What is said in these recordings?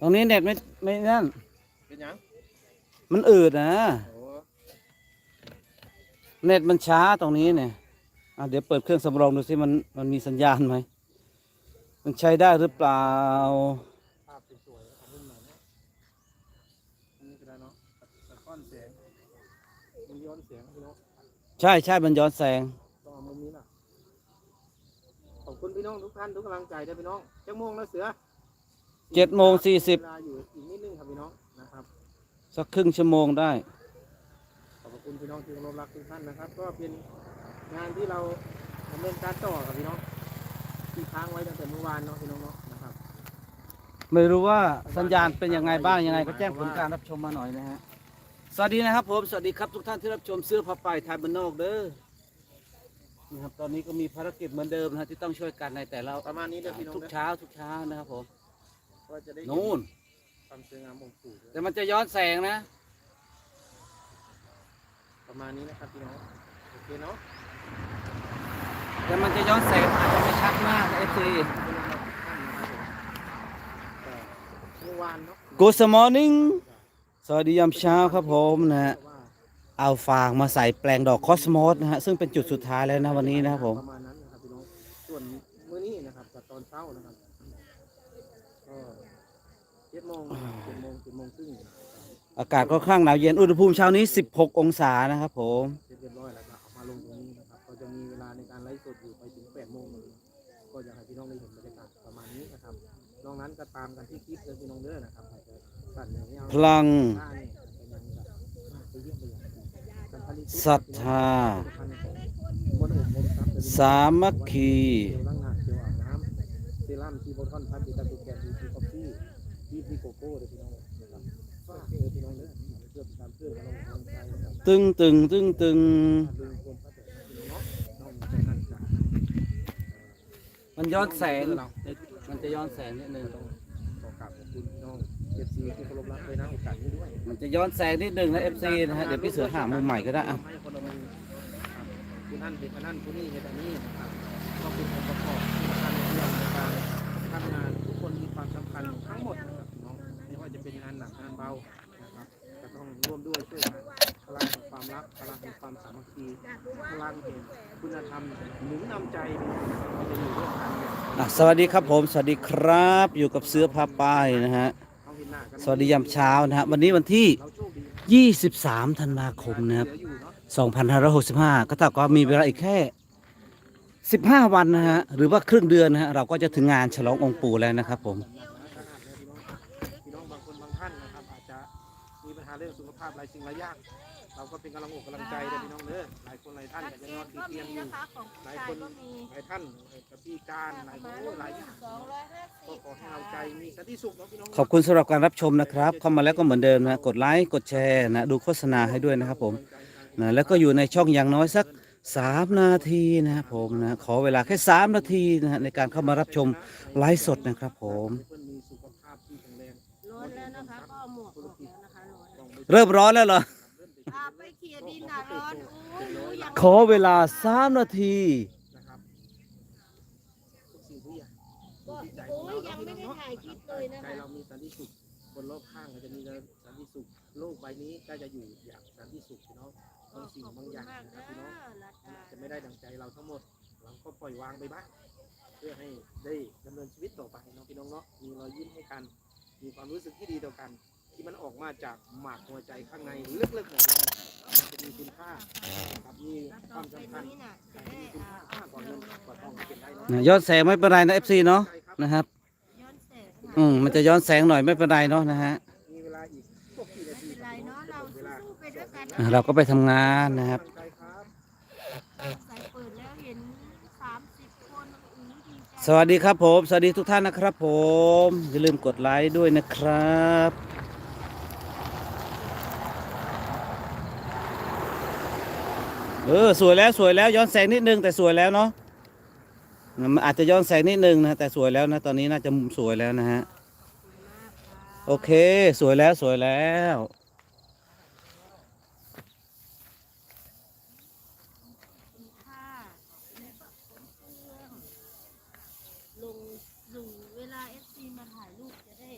ตรงนี้เน็ตไม่ไม่นั่น เป็นหยังมันอืดนะ โอ้เน็ตมันช้าตรงนี้เนี่ยอะเดี๋ยวเปิดเครื่องสำรองดูสิมันมันมีสัญญาณไหม มันใช้ได้หรือเปล่า ภาพสวยๆของรุ่นไหนเนี่ยอันนี้ก็ได้เนาะสะท้อนแสงมันย้อนเสียงพี่น้องใช่ใช่มันย้อนแสง ต้องเอามุมนี้น่ะขอบคุณพี่น้องทุกท่านทุกกำลังใจด้วยพี่น้องจักโมงแล้วเสือ เจ็ดโมงสี่สิบเวลาอยู่อีกนิดนึงครับพี่น้องนะครับ สักครึ่งชั่วโมงได้ ขอบคุณพี่น้องที่เคารพรักทุกท่านนะครับ ก็เป็นงานที่เราดำเนินการต่อครับพี่น้องที่ค้างไว้ตั้งแต่เมื่อวานเนาะพี่น้องเนาะนะครับไม่รู้ว่าสัญญาณเป็นยังไงบ้างยังไง ก็แจ้งผลการรับชมมาหน่อยนะฮะ สวัสดีนะครับผม สวัสดีครับทุกท่านที่รับชมเสื้อผ้าไปไทยบ้านนอกเด้อนะครับตอนนี้ก็มีภารกิจเหมือนเดิมนะฮะที่ต้องช่วยกันในแต่ละประมาณนี้เด้อพี่น้องทุกเด้อเช้าทุกเช้านะครับผม ก็จะได้เห็นู่น ความสวยงามของปู่ด้วยแต่มันจะย้อนแสงนะ ประมาณนี้นะครับพี่น้องโอเคเนาะแต่มันจะย้อนแสงอาจจะไม่ชัดมากเอฟซีเมื่อวานเนาะ Good morning สวัสดียามเช้าครับผมนะฮะ ว่าเอาฟางมาใส่แปลงดอกคอสมอสนะฮะ ซึ่งเป็นจุดสุดท้ายแล้วนะวันนี้นะครับผม ประมาณนั้นนะครับพี่น้องส่วนมื้อนี้นะครับกับตอนเช้านะครับก็เจ็ ดโมงเจ็ดโมงเจ็ดโมงครึ่งอากาศก็ข้างหนาวเย็นอุณหภูมิเช้านี้ 16 องศานะครับผมเสร็จเรียบร้อยแล้วก็เอามาลงตรงนี้นะครับก็จะมีเวลาในการไลฟ์สดอยู่ไปถึงแปดโมงเลยก็อยากให้พี่น้องได้เห็นบรรยากาศประมาณนี้นะครับนอกนั้นก็ตามกันที่คลิปเลยพี่น้องเด้อนะครับอาจจะสั่นอย่างนี้เอาพลังหน้าเนี่ยเป็นยังแบบไปเยี่ยมไปอย่างสัมพันธ์ที่สุดศรัทธา คนอบรมทรัพย์สามัคคี เจลล้างหน้าเจลอาบน้ำเซรั่มทีโบทอนพัดดีตาตุแกนดีทีคอฟฟี่ ดีทีโกโก้เลยพี่น้องนะครับเออพี่น้องเด้อเพื่อเป็นการเพื่อนลงกำลังใจนะครับตึงตึงตึงตึงดึงคนพระเจ้าพี่น้องน้องจากนั้นจะมันย้อนแสงมันจะย้อนแสงนิดนึงต้องขอกราบขอบคุณพี่น้องเอฟซีที่เคารพรักเลยนะโอกาสนี้ด้วยมันจะย้อนแสงนิดนึงนะเอฟซีนะฮะเดี๋ยวพี่เสือหามุมใหม่ก็ได้อะให้คนละมุมครับผู้นั่นเป็นคนนั่นผู้นี่เป็นอันนี้ก็เป็นองค์ประกอบที่สำคัญในเรื่องในการทำงา มสามัคคีพลังแห่งคุณธรรมหนุนนำใจเราจะอยู่ร่วมกันเนี่ยอะสวัสดีครับผม สวัสดีครับ อยู่กับเสื้อผ้าป้ายนะฮะเอาเห็นหน้ากันสวัสดียามเช้านะฮะ วันนี้วันที่ เราโชคดี23 ธันวาคมนะครับ เหลืออยู่เนาะ2565 ก็เท่ากับมีเวลาอีกแค่ 15 วันนะฮะ หรือว่าครึ่งเดือนนะฮะ เราก็จะถึงงานฉลององค์ปู่แล้วนะครับผม พี่น้องบางคนบางท่านนะครับอาจจะมีปัญหาเรื่องสุขภาพหลายสิ่งหลายอย่างเรา ก็เป็นกำลังอกกำลังใจเลยพี่น้องเด้อหลายคนหลายท่านชัดอาจจะเจนอนนติดก็เตีมียงอยู่ นะคะของหลายชาคยนก็มีหลายท่านกับพี่การหลายคนโอ้ยหลายอย่างสองร้อยห้าก็สิบขอให้เราใจมีสันติสุขเนาะพี่น้องขอบคุณสำหรับการรับชมนะครับ เข้ามาแล้วก็เหมือนเดิมนะ กดไลค์ กดแชร์นะ ดูโฆษณาให้ด้วยนะครับผมนะแล้วก็อยู่ในช่องอย่างน้อยสัก 3 นาทีนะครับผมนะ ขอเวลาแค่ 3 นาทีนะฮะในการเข้ามารับชมไลฟ์สดนะครับผม เพื่อนมีสุขภาพที่แข็งแรงร้อนแล้วนะคะ ก็เอาหมวกออกแล้วนะคะร้อนต้องไปเริ่มร้อนแล้วเหรอ อ่าไปเคลียร์ ดินน่ะร้อนโอ้ยรู้ยังขอเวลา3นาที นะครับทุกสิ่งทุกอย่างก็โอ้ยยังไม่ได้ถ่ายคลิปเลยนะใจคะเรามีสันติสุขคนรอบข้างก็จะมีสันติสุขโลกใบนี้ก็จะอยู่อย่างสันติสุขพี่น้องบางสิ่งขอบบางคุณอย่างมากนะคนะรับพี่น้องรัตดาจะไม่ได้ดังใจเราทั้งหมด เราก็ปล่อยวางไปบ้างเพื่อให้ได้ดำเนินชีวิตต่อไปเนาะพี่น้องเนาะมีรอยยิ้มให้กัน มีความรู้สึกที่ดีต่อกัน ที่มันออกมาจากหมากหัวใจข้างในลึกๆเนี่ยมันจะมีคุณค่าครับมีคต่อวามไปสำคัญนี้น่ะจะมีได้คุณอ่าค่ากว่าเงินกว่าทองเป็นได้เนาะนะย้อนแสงไม่เป็นไรนะ FC เนาะนะครับ ย้อนแสงอืมมันจะย้อนแสงหน่อยไม่เป็นไรเนาะนะฮะมีเวลาอีกพวกกี่นาไม่ทีเป็นไรเนาะเราสู้ๆไปด้วยกันอะนะเราก็ไปทำงานนะครับใจครับใส่เปิดแล้วเห็นสามสิบคนอู้ดีใจ สวัสดีครับผม สวัสดีทุกท่านนะครับผม อย่าลืมกดไลค์ด้วยนะครับ เออสวยแล้วสวยแล้วย้อนแสงนิดนึงแต่สวยแล้วเนาะมันอาจจะย้อนแสงนิดนึงนะแต่สวยแล้วนะตอนนี้น่าจะมุมสวยแล้วนะฮะโอเค สวยแล้วสวยแล้ว ค่ะลงลงเวลาเอฟซีมาถ่ายรูปจะได้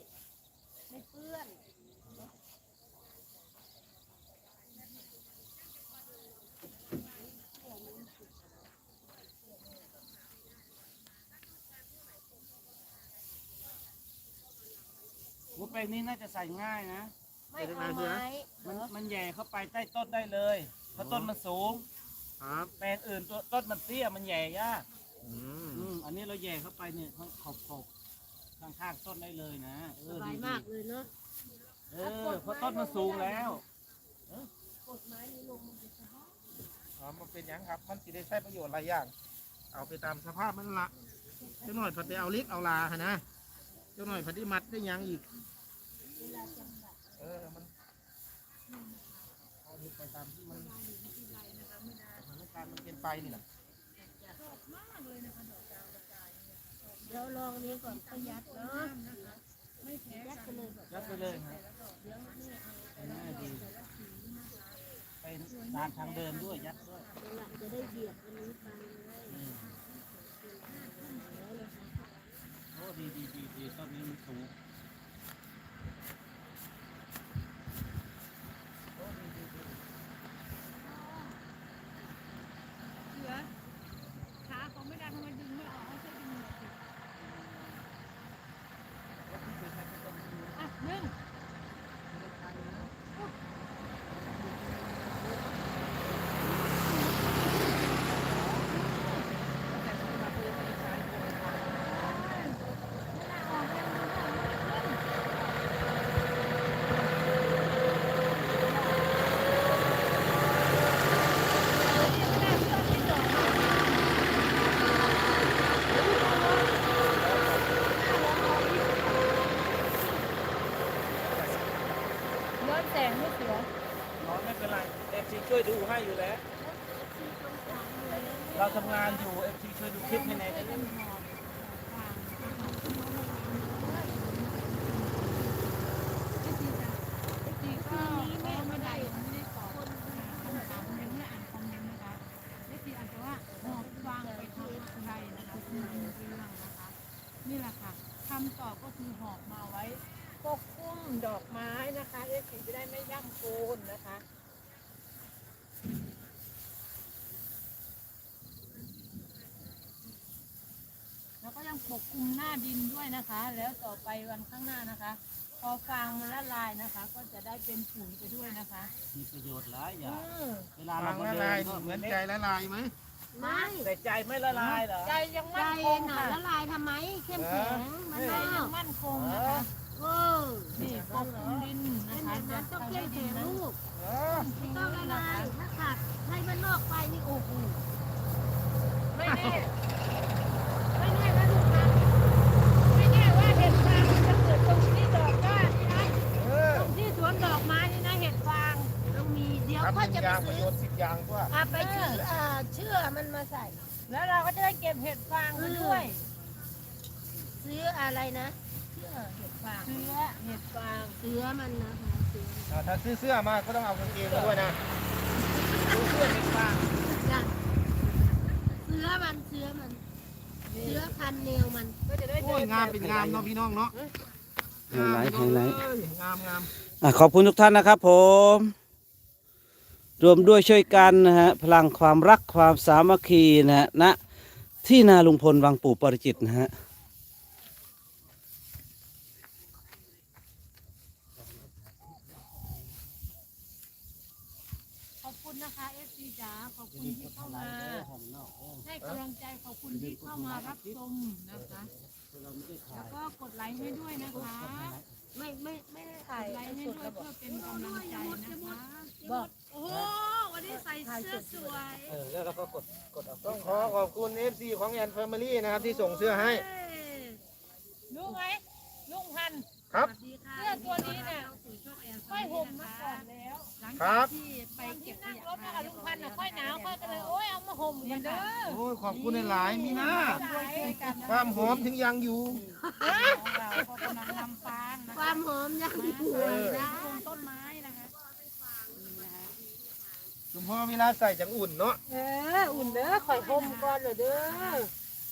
หู แปลงนี้น่าจะใส่ง่ายนะ ไม่เอาไม้มันมันแหย่เข้าไปใต้ต้นได้เลยเพราะต้นมันสูงครับแปลงอื่นตัวต้นมันเตี้ยมันแหย่ยากอืมอืมอันนี้เราแหย่เข้าไปเนี่ยขอบขอบข้างข้างๆต้นได้เลยนะเอสอบายดีมากเลยเนาะ เออเพราะต้นมันสูงแล้วกดไม้นี้ลงมันจะสบายอ๋อมันเป็นหยังครับ มันสิได้ใช้ประโยชน์หลายอย่าง เอาไปตามสภาพมันละเจ้าหน่อยผัดไปเอาเล็กเอาลาหะนะเจ้าหน่อยผัดที่มัดได้หยังอีก เออ มันเอาไปตามที่มันสถานการณ์มันเป็น ไปนี่แหละเดี๋ยวลองนี้ก่อนประหยัดเนาะยัดไปเลยก่อนยัดไปเลยครับง่ายดีเป็นทางทางเดินด้วยยัดด้วยเวลาจะได้เบียดอันนี้ไปเลยอืมโอ้ดีดีดีดีต้นนี้มันสูง เหลือขาเขาไม่ได้ทำไมดึงไม่ออกเขาช่วยดึงหน่อยสิอะหนึ่ง ย้อนแสงไม่เสือ น้อยไม่เป็นไรเอฟซีช่วยดูให้อยู่แล้ว เราทำงานอยู่เอฟซีช่วยดูคลิปให้ในอยได้ไหม ตีก็แม่ไม่ได้ไม่ได้ตอบคำถามยังไม่อ่านคอมเมนต์นะคะได้ตีอาจจะว่าหอบวางไปทางใดนะคะคือเรื่องนะคะ นี่แหละค่ะคำ ตอบก็คือหอบมาไว้ปกคลุมดอกไม้นะคะเอฟซีจะได้ไม่ย่ำโกนนะคะแล้วก็ยังปกคลุมหน้าดินด้วยนะคะ แล้วต่อไปวันข้างหน้านะคะ พอฟางมันละลายนะคะ ก็จะได้เป็นปุ๋ยไปด้วยนะคะ มีประโยชน์หลายออืย่างมเวลาฟัเรางก็ละเดิลายนก็เหมือนใจละลายไหม ไม่แต่ใจไม่ละลายเหรอ ใจยังใจมั่นคเองงน่ะค่ะละลายทำไมเข้มแข็งมันใจนยัองกมั่นคงนะคะเออนี่ปกคลุมดินเป็นะนแบคะบนั้นต้องจะเข้มทำให้ดิแข็นงนั้นลูกเออไม่ต้องละลายถ้าขาดให้มันนอกไปนี่โอ้โหไม่แน่ไม่แน่นะลูกนะไม่แน่ว่าเห็ดฟางมันจะเกิดตรงที่ดอกก้านนี่นะเออตรงที่สวนดอกไม้นี่นะเห็ดฟางต้องมีเดี๋ยวทำหก็นึ่งจะอไปย่างประซื้โยอชน์สิบอ ย่างกว่าอะไปซื้อเอ่อเชื่อมันมาใส่ แล้วเราก็จะได้เก็บเห็ดฟางไปด้วย ซื้ออะไรนะเชื่อเห็ดฟางเชื้อเห็ดฟางเสื้อมันนะคะเสื้ออ่าถ้าซื้อเสื้อมาก็ต้องเอากางเกงมาด้วยนะดูเพื่อนเป็นบ้างจ้ะเสื้อมันเสื้อมันเสื้อพันแนวมัน ก็จะได้โอ้ยงามเป็นงามเนาะพี่น้องเนาะไฮไลท์ไฮไลท์เอ้ยงามงาม อะขอบคุณทุกท่านนะครับผม รวมด้วยช่วยกันนะฮะพลังความรักความสามัคคีนะฮะณที่นาลุงพลวังปู่ปริจิตรนะฮะขอบคุณนะคะเอฟซีจ๋าขอบคุณที่เข้ามาให้กำลังใจขอบคุณที่เข้ามารับชมนะคะ แล้วก็กดไลค์ให้ด้วยนะคะ ไม่ไม่ไม่ได้กถ่ายดไลค์ให้ด้วยเพื่อเป็นกำลังใจนะคะ บอก โอ้โหวันนี้ใส่เสื้อสวยเออแล้วเราก็กดกดเอาต้องขอขอบคุณ FC ของแอนแฟมิลี่นะครับที่ส่งเสื้อให้รู้ไหมลุงพันธุ์ ครับดีค่ะเสื้อตัวนี้เนี่ยค่อยห่มมาก่อนแล้วหลังครัจากบ ที่ไปเก็บขนั่งยะรถมากับลุงพันธุ์น่ะค่อยหนาวค่อยก็เลยโอ้ยเอามาห่มกันเด้อโอ้ยขอบคุณหลายๆมีหน้าช่วยกันความหอมถึงยังอยู่ของเราก็กำลังนำฟางนะคคะวามหอมยังอยู่เลยนะปลูกต้นไม้นะ คะหลวงพ่อเวลาใส่จังอุ่นเนาะเอออุ่นเด้อข่อยห่มก่อนเลยเด้อ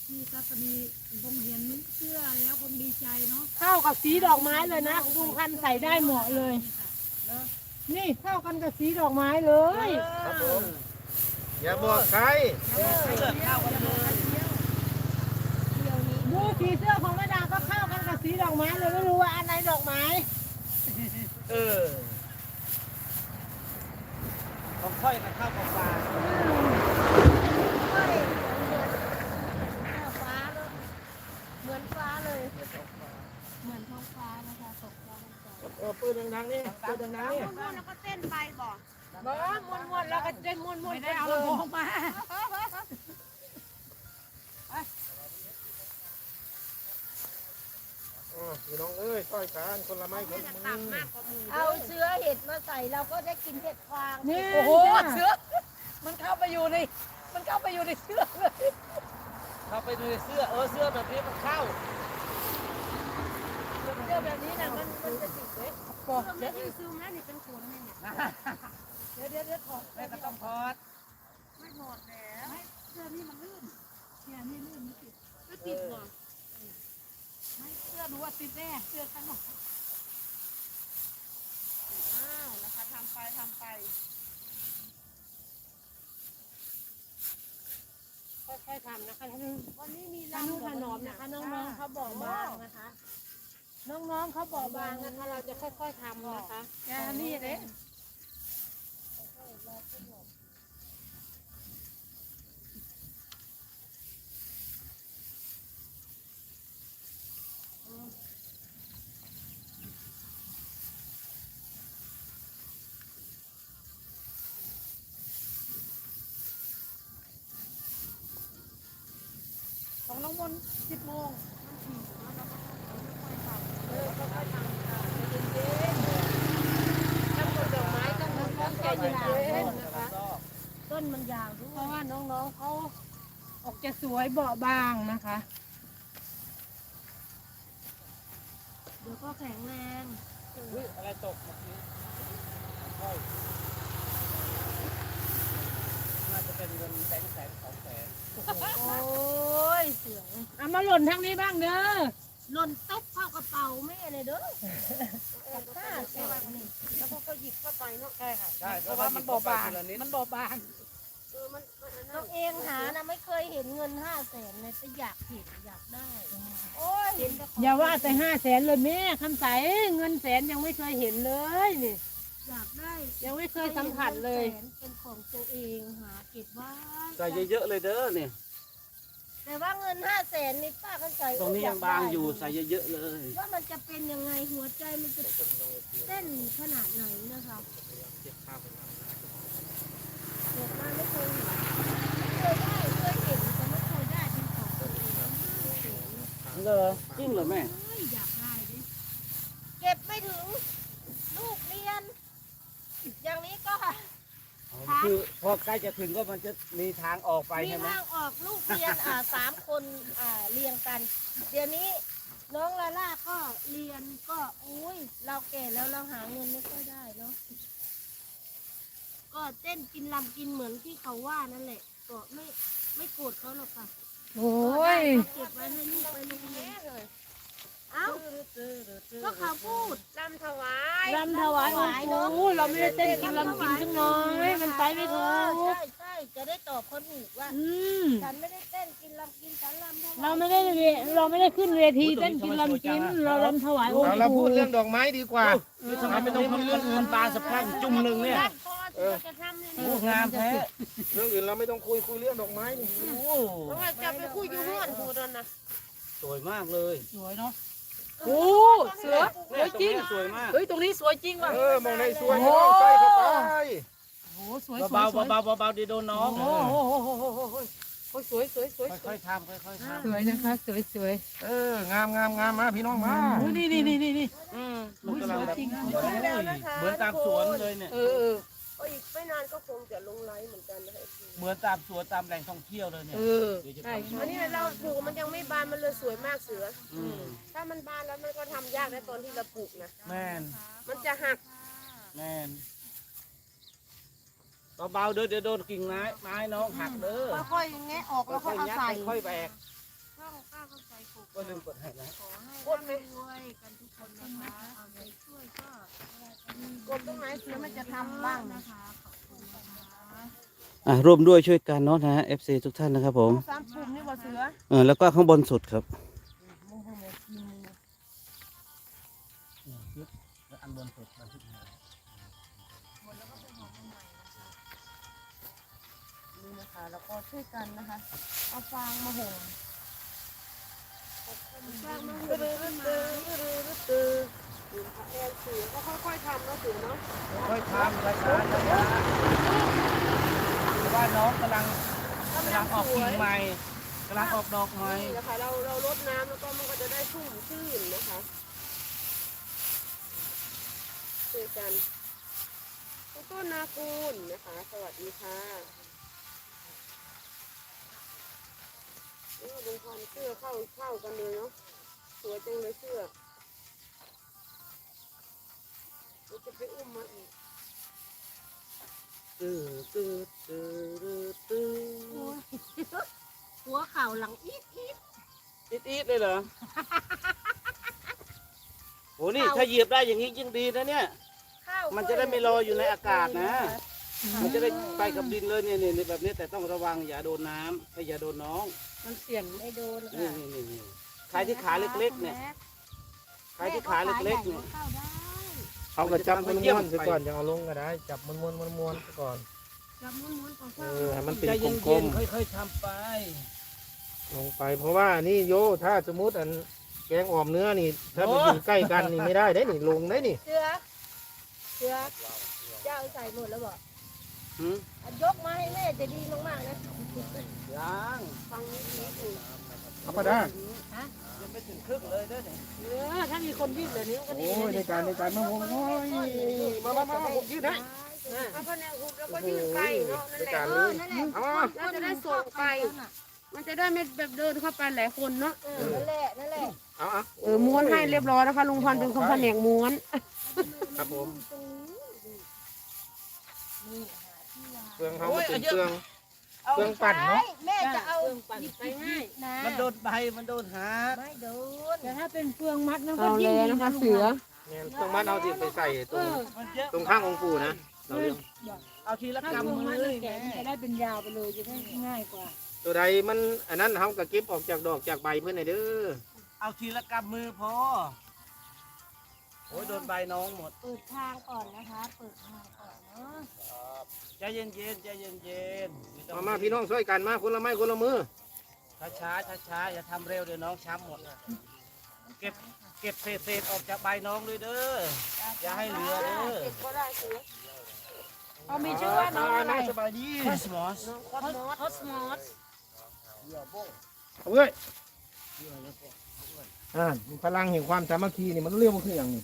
พี่กัสดีคงเห็นเสื้อแล้วคงดีใจเนาะเข้ากับสีดอกไม้เลยนะลุงพันธุ์ใส่ได้เหมาะเลย นี่เข้ากันกับสีดอกไม้เลยครับผมอย่าบอกใครดูสีเสื้อของแม่ดาก็เข้ากันกับสีดอกไม้เลยไม่รู้ว่าอันไหนดอกไม้ เออ ของค่อยกับข้าวของปลาฟ้าเหมือนฟ้าเลย เหมือนท้องฟ้านะคะตกฟ้าตกเออปืนดังๆนี่ปืนดังๆนี่ม้วนๆแล้วก็เต้นไปบอกบ้ม้วนม้วนแล้วก็เต้นม้วนม้วนไม่ได้เอาลำโพงมา อ๋อ พี่น้องเอ้ยช่วยกันคนละไม้คนละมือเอาเชื้อเห็ดมาใส่เราก็ได้กินเห็ดฟางนี่โอ้โหเสือมันเข้าไปอยู่ใน มันเข้าไปอยู่ในเสื้อเลยเข้าไปดูในเสื้อเออเสื้อแบบนี้มันเข้าเชื้อแบบนี้นะมันมันจะติดเลยบอกเดี๋ยวนี้ซึมแล้วนี่เป็นขนเนี่ยเดี๋ยวเดี๋ยวเดี๋ยวถอดแม่ก็ต้องพอดไม่หมดแล้วเสื้อนี่มันลื่นเนี่ยนี่ลื่นนี่ติดก็ติดหมดไม่เสื้อหนูว่าติดแน่เสื้อข้างนอกอ้าวนะคะทำไปทำไปค่อยๆทำนะคะท่านวันนี้มีท่านลำนุ่ขนอมนะคะ น้องๆเขาบอกบางนะคะ น้องๆเขาบอกบางนะคะ เราจะค่อยๆทำนะคะ แกนี่เลย ของน้องมนสิบโมงต้องปลูกดอกไม้ต้องต้องใจเย็นๆนะคะต้นมันยาวด้เพราะว่าน้องๆเขาออกจะสวยเบาบางนะคะ เดี๋ยวก็แข็งแรงอุ๊ยอะไรตกเมื่อกี้น่าจะเป็นเงินแสนแสนสองแสนโอ้ ยเสียงเอามาหล่นทางนี้บ้างเด้อหล่นตบเข้ากระเป๋าแม่เลยเด้อห้าแสนนี่แล้วเขาก็หยิบเข้าไปเนาะใช่ค่ะใช่เพราะว่ามันเบาบางมันเบาบางเออมันตัวเองหานะไม่เคยเห็นเงินห้าแสนเลยแต่อยากเห็นอยากได้โอ้ยเห็นแต่อย่าว่าแต่ห้าแสนเลยแม่คำใสเงินแสนยังไม่เคยเห็นเลยนี่อยากได้ยังไม่เคยสัมผัสเลย เป็นของตัวเองหาเก็บไว้ใส่เยอะๆเลยเด้อเนี่ย แต่ว่าเงินห้าแสนนี่ป้ากันใส่ตรงนี้ยังบางอยู่ใส่เยอะๆเลย ว่ามันจะเป็นยังไงหัวใจมันจะเต้นขนาดไหนนะคะเกิดมาไม่เคยเห็นเคยได้เคยเห็นแต่ไม่เคยได้เป็นของตัวเองห้าแสนเหรอจริงเหรอแม่เฮ้ยอยากได้ดิเก็บไม่ถึง ลูกเรียน อย่างนี้ก็คื อพอใกล้จะถึงก็มันจะมีทางออกไปมีใช่ไหม ทางออกลูกเรียนอ่าสามคนอ่าเรียงกัน เดี๋ยวนี้น้องลาล่าก็เรียนก็อุ้ยเราแก่แล้วเราหาเงินไม่ค่อยได้เนาะก็เต้นกินลำกินเหมือนที่เขาว่านั่นแหละก็ไม่ไม่โกรธเขาหรอกค่ะโอ้ยก็เก็บไว้ให้ลูกไปโรงเรียน เอ้าก็เขาพูดลำถวายลำถวายองค์ปู่เราไม่ได้เต้นกินลำกินจังน้อย มันไปไม่ถูกใช่ใช่จะได้ตอบคนอื่นว่าอืมฉันไม่ได้เต้นกินลำกินฉันลำถวายเราไม่ได้เวเราไม่ได้ขึ้นเวทีเต้นกินลำกิน เราลำถวายองค์เอาเราพูปู่ดเรื่องดอกไม้ดีกว่าทำไมไม่ต้องคุยเรื่องอื่นปลาสะพรั่งจุ่มหนึ่งเนี่ยรัดคอที่เราจะทำเนี่ยโอ้งามแท้เรื่องอื่นเราไม่ต้องคุยคุยเรื่องดอกไม้นี่โอ้เพราะว่าจะไปคุยอยู่ห้วนพูดนั่นนะสวยมากเลยสวยเนาะ โอ้เสือสวยจริงสวยมากเฮ้ยตรงนี้สวยจริงว่ะเออมองในสวยไม่ต้องใกล้เข้าไปโอ้สวยสวยเบาสวยๆเบาๆเบาๆดีโดนน้องโอ้โหโอ้สวยสวยสวยค่อยๆทำค่อยๆทสวยนะคะสวยสวยเอองามงามงามมาพี่น้องมาโอ้นี่นี่นี่นี่นี่ำอืมมันกำลังแบบจริงนะโอ้ยเหมือนตามสวนเลยเนี่ยเออเออก็อีกไม่นานก็คงจะลงไลฟ์เหมือนกันนะคะ เหมือนตามสวนตามแหล่งท่องเที่ยวเลยเนี่ยเออ เดี๋ยวจะใช่ทำอันนี้เราปลูกมันยังไม่บานมันเลยสวยมากเสืออืมถ้ามันบานแล้วมันก็ทำยากนะตอนที่เราปลูกนะ แม่นมันจะหักแม่นเบาๆเด้อเดี๋ยวโดนกิ่งไม้ไม้น้องหักเด้อค่อยๆแงะออกแล้วก็ค่อยเอาๆยัดใส่ค่อยๆแบกข้าวข้าวก็ใส่ปลูกก็ลืมกดให้นะขอให้รวยกันทุกคนนะคะเอาใจช่วยก็กดตรงไหนเสือมันจะทำบ้างนะคะอ่ะร่วมด้วยช่วยกันเนาะนะฮะ FC ทุกท่านนะครับผมสามปุ่มนี่บ่เสือเออแล้วก็ข้างบนสุดครับ อันบนสุดบันทึกหานี่นะคะ แล้วก็ช่วยกันนะคะ เอาฟางมาห่มฟางมาห่มตื้อตื้อตื้อตื้อแอนเสือก็ค่อยๆทำนะเสือเนาะ ค่อยๆทำช้าๆช้าๆเพ ราะว่าน้องกำลังกำลังออกกิ่งใหม่กำลังออกดอกใหม่นี่นะคะเราเราลดน้ำแล้วก็มันก็จะได้ชุ่มชื่นนะคะช่วยกันคุณต้นนาคูณนะคะ สวัสดีค่ะโอ้ลุงพรเสื้อเข้าเข้ากันเลยเนาะสวยจังเลยเสื้อเราจะไปอุ้มมาอีก ตื้อตื้อตื้อตื้อหัวเข่าหลังอีกอีกอีดอีดเลยเหรอ โหนี่ถ้าเหยียบได้อย่างนี้ยิ่งดีนะเนี่ยข้ามันจะได้ไม่ลอยอยู่ในอากาศนะ มันจะได้ไปกับดินเลยเนี่ยเนี่ยแบบนี้แต่ต้องระวังอย่าโดนน้ำให้อย่าโดนน้องมันเสี่ยงไม่โดนนี่ค่ะนี่นี่นี่ใครที่ขาเล็กๆเนี่ยใครที่ขาเล็กๆเนี่ยเข้าได้ เอากระจับมัมันนจะม้วนไปๆซะก่อนจะเอาลงก็ได้ จับมันม้วนมันม้วนๆซะก่อน จับม้วนๆของเอข้าวอให้มันเป็นใจกเย็ลนมๆค่อยๆทำไป ๆลงไป เพราะว่านี่โยถ้าสมมติอันแกงอ่อมเนื้อนี่ ถ้ามันโอ้ อยู่ใกล้กันนี่ไม่ได้ได้นี่ลงได้นี่เสือเสือเจ้าใส่หมดแล้วบอกหืมอะยกมาให้แม่จะดีมากๆนะยังฟังนิดนิดหนึ่งเอาก็ได้ยัง ไม่ถึงครึ่งเลยเด้อเนี่ยเออถ้ามีคนวิ่งแบบนี้ก็ดีโอ้ยในการในการมาโอ้ยมามามามาผมยืดให้เอาพะแนงหุบแล้วก็ยืนไปเนาะนั่นในแหละการเอเลอยนั่นแหละเอามาเราจะได้ส่งไป มันจะได้ไม่แบบเดินเข้าไปหลายคนเนาะเออนั่นแหละนั่นแหละเอาเอาเออม้วนให้เรียบร้อยนะคะลุงพันธุ์เป็นคนแผนกม้วนครับผมเครื่องเขามันเป็นเครื่อง เครื่องปั่นเนาะ แม่จะเอาปั่นไปง่ายนะมันโดนใบมันโดนหักไม่โดนแต่ถ้าเป็นเฟืองมัดนะก็เอายิ่งเลยดีนะคะลุงเสือ เนี่ยเครื่องมัดเอาสิไปใส่ตรงมันเยอะตรงข้างองค์ปู่นะเราเรียกเอาทีละถ้าเฟืองกำมัดเลแล้วยแกะมันจะได้เป็นยาวไปเลยจะได้ง่ายกว่าตัวใดมันอันนั้นเขาก็เก็บออกจากดอกจากใบเพื่อนให้เด้อเอาทีละกำมือพอโอ้ยโดนใบน้องหมด เปิดทางก่อนนะคะ เปิดทางก่อนเนาะ ใจเย็นๆใจเย็นๆไต้มามาพี่น้องช่วยกันมาคนละไม้คนละมือช้าๆช้าๆอย่าทำเร็วเดี๋ยวน้องช้ำหมดเก็บเก็บเศษๆออกจากใบน้องด้วยเด้ออย่าให้เหลือเด้อเก็บก็ได้เสือเขามีชื่อว่าน้องอะไรสบายดีคอสมอสน้องคอสมอสคอสมอสเอาเว้ยอ่าพลังแห่งความสามัคคีนี่มันเรียกว่าคืออย่างนี้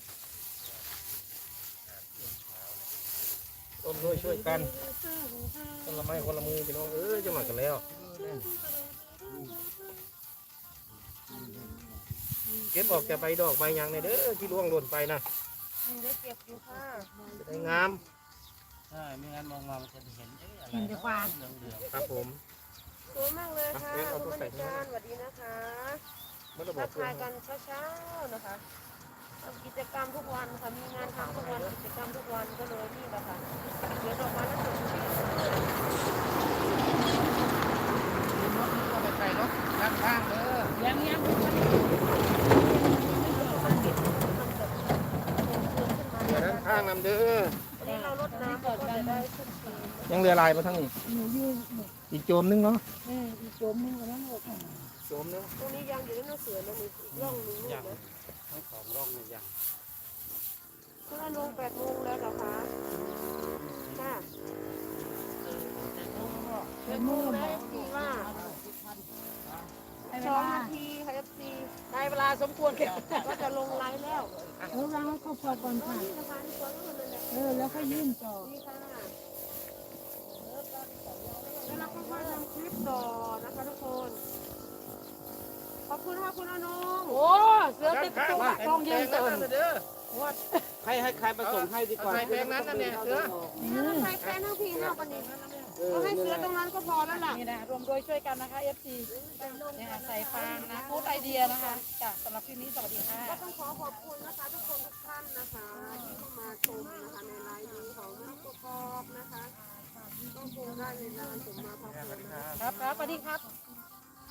ร่วมด้วยช่วยกันคนละไม้คนละมือพี่น้องเออจะมากันแล้วเก็บออกจากใบดอกใบหยางในเด้อที่ร่วงหล่นไปนะเดี๋ยวเก็บอยู่ค่ะจะได้งามใช่ไม่งั้นมองมามันจะเห็นเอ๊ะอะไรเห็นแต่ความเหลืองครับผม สวยมากเลยค่ะอะเอาคุณตัวบใส่รินี่การสวัสดีนะคะเมื่อเราบอทักกเพื่อทายนกันเช้าๆนะคะ ทำกิจกรรมทุกวันค่ะมีงานทำทุกวันกิจกรรมทุกวันก็เลยนี่แหละค่ะเดี๋ยวดอกไม้แล้วสดชื่นก็ไปใส่รถข้างๆเด้อยังยังเดี๋ยวด้านข้างนำเด้ออันนี้เราลดน้ำก่อนจะได้ชุ่มชื้นยังเรือลายมาทั้งนี้หนูยืนอีกโจมนึงเนาะเอออีกโจมนึงก็นั่งหลบโจมนึงตรงนี้ยังอยู่ในหนังสือนะมีอีกร่องหนึงลูกนะ ทั้งสองร่องเนี่ยยังคุณอนุแปดโมงแล้วเหรอคะค่ะแปดโมงแล้วดีว่าสองนาทีค่ะเอฟซีได้เวลาสมควรแก่ก็จะลงไลฟ์แล้วเออวางให้ครอบครัวก่อนค่ะนี่นะคะนี่ตัวนู้นเลยแหละเออแล้วค่อยยื่นต่อนี่ค่ะแล้วเราก็มาทำคลิปต่อนะคะทุกคน ขอบคุณค่ะคุณอนุโอ้เสือติดตัวกองยืนเติมเด้อให้ให้ใครมาส่งให้ดีกว่าเอาใส่แปลงนั้นนั่นเนี่ยเสือนี่เราใส่แค่นั่งพี่นั่งกันนี่ก็ให้เสือตรงนั้นก็พอแล้วล่ะนี่นะรวมด้วยช่วยกันนะคะ FC เนี่ยใส่ฟางนะพูดไอเดียนะคะจ้ะสำหรับคลิปนี้สวัสดีค่ะก็ต้องขอขอบคุณนะคะทุกคนทุกท่านนะคะที่เข้ามาชมนะคะในไลฟ์นี้ของนักประกอบนะคะต้องคงได้เวลาสมมาพอควรนะคะครับครับสวัสดีครับ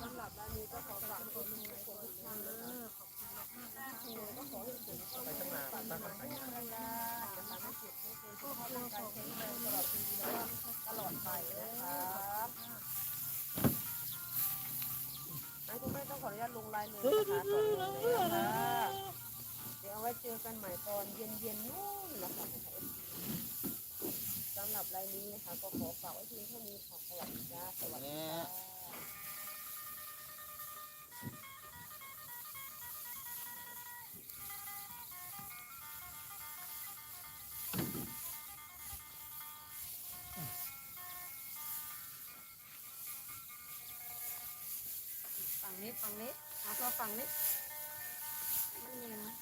สำหรับร้านนี้ก็ขอฝากคนทุกคนทุกท่านเลยขอบคุณมากๆนะคะก็ขอให้ผมเข้าไปตั้งนานตั้งแต่ไหนนะไม่เจ็บไม่เจ็บก็ขอให้แข็งแรงตลอดปีตลอดไปนะคะนายคุณแม่ต้องขออนุญาตลงลายมือนะคะขอบคุณนะคะเดี๋ยวเอาไว้เจอกันใหม่ตอนเย็นๆนู่นนะคะสำหรับรายนี้นะคะก็ขอฝากไว้เพียงเท่านี้ขอสวัสดีจ้าสวัสดีค่ะ ฝั่งนี้ฝั่งนี้เอาตัวฝั่งนี้ มันเนียนนะ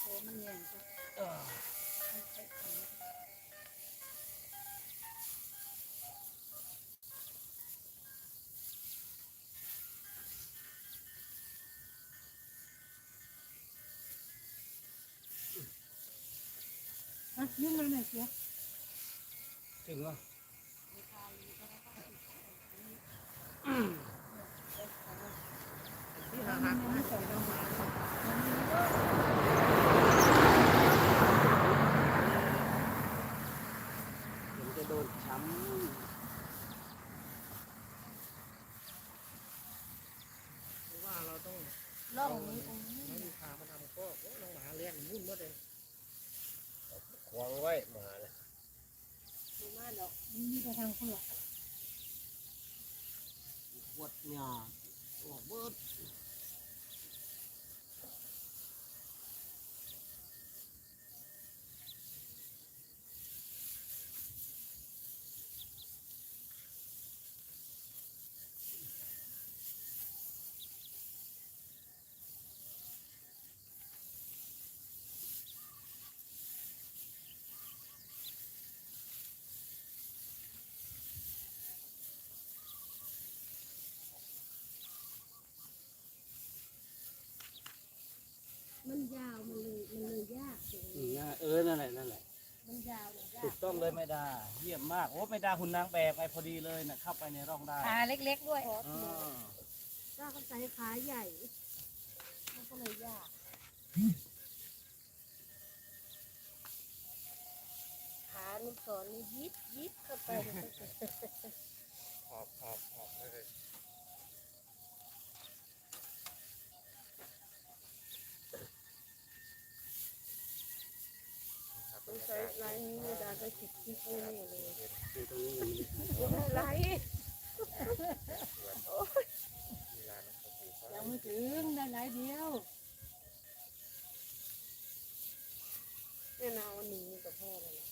โอ้มันเนียนจ้ะอะยื่นมาหน่อยเสียถึงแล้วที่หาหักนะ เดี๋ยว จะโดนช้หรือว่าเราต้องร่องนี้องค์ไม่มีขามาทำก็น้องหมาเลี้ยงมุ่นหมดเลยควงไว้หมาเนี่ยดูมาดอกนี่ไปทางคนละปวดหยาปวดเบิด มันยาวมันเลยมันเลยยากตรง อื นี้ มน่าเออ นั่นแหละ นั่นแหละ มันยาวเลยยา ถู ก ก ต้องเลยไม่ได้เยี่ยมมาก โอ้ไม่ได้หุ่นนางแบบไปพอดีเลยนะเข้าไปในร่องได้ขาเล็กๆด้วยคอสอ่มาก็เขาใช้ขาใหญ่ มันก็เลยยาก ขานุสรนี่ยิบยิบเข้าไปมันก็จะขอบขอบขอบเลย ต้องใช้ไลน์นี้ไม่ได้ก็คิดคิดแน่ๆเลยดูตรงนี้ยังไม่ได้ไลน์ยังไม่ถึงได้หลายเดียวเนี่ยนาวันนี้กับพ่อเลยนะ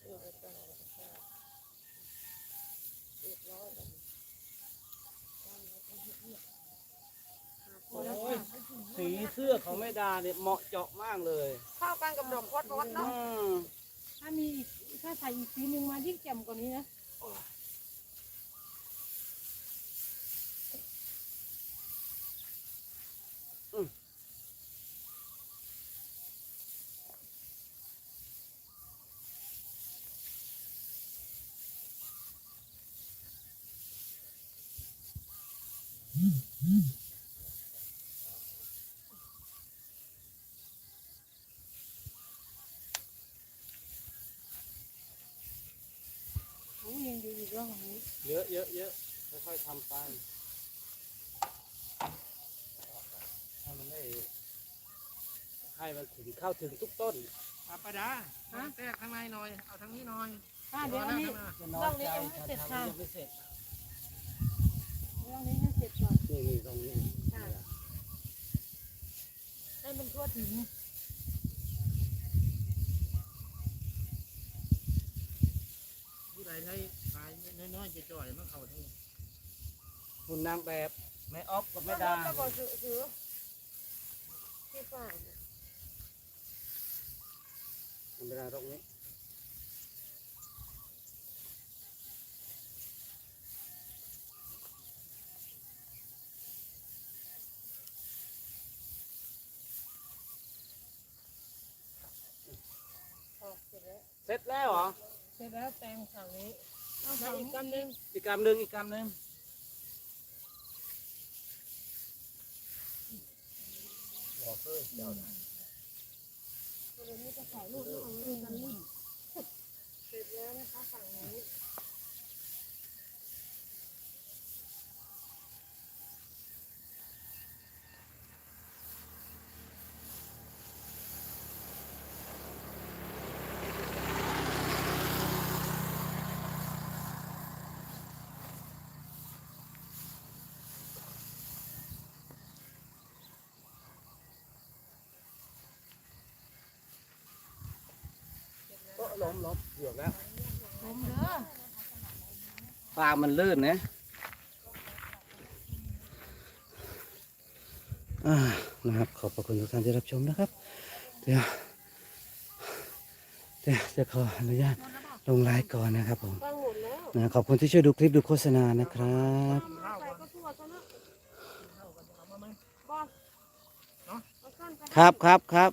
เออไปต่อแล้วก็พ่อเรียบร้อยแล้วหาพ่อแล้วโอ้ย สีเสื้อของแม่ดาเนี่ยเหมาะเจาะมากเลยเข้ากันกับดอกพอดพอดอืเนาะมถ้ามีอีกถ้าใส่อีกสีหนึ่งมายิ่งแจ่มกว่านี้นะ โอ้ ยังดีอีกแล้วของนี้เยอะเยอะเยอะค่อยๆทำไปให้มันได้ให้มันถึงเข้าถึงทุกต้นปาปาดาฮะแทรกข้างในหน่อย เอาทางนี้หน่อยป้าเดี๋ยวอันนี้จะน้อยใจถ้าทำยังไม่เสร็จเรื่องนี้ให้เสร็จก่อนนี่นี่ตรงนี้ให้มันทั่วถึงผู้ใดให้ขาย น้อยๆจะจ่อยมาเข้าทั้งนี้หุ่นนางแบบแม่ออฟกับแม่ดาก็บอกซื้อซื้อที่ฝ่ายนะแม่ดาตรงนี้ออกเสร็จแล้วเสร็จแล้วเหรอ เสร็จแล้วแตงฝั่งนี้ เอามาฝั่งอีกนี้กำหนึ่งอีกกำหนึ่งอีกกำหนึ่งบอกเพิ่มเจ้านะก็เลยไม่จะถ่ายรูปแล้วเอาไว้ดูกันรุ่นเสร็จแล้วนะคะฝั่งนี้ ลมลบเกือบแล้วผมเด้อปลามันลื่นนะอ่านะครับ ขอบพระคุณทุกท่านที่รับชมนะครับ เดี๋ยวเดี๋ยวจะขออนุญาตลงไลฟ์ก่อนนะครับผมนะขอบคุณที่ช่วยดูคลิปดูโฆษณานะครับครับครับครับ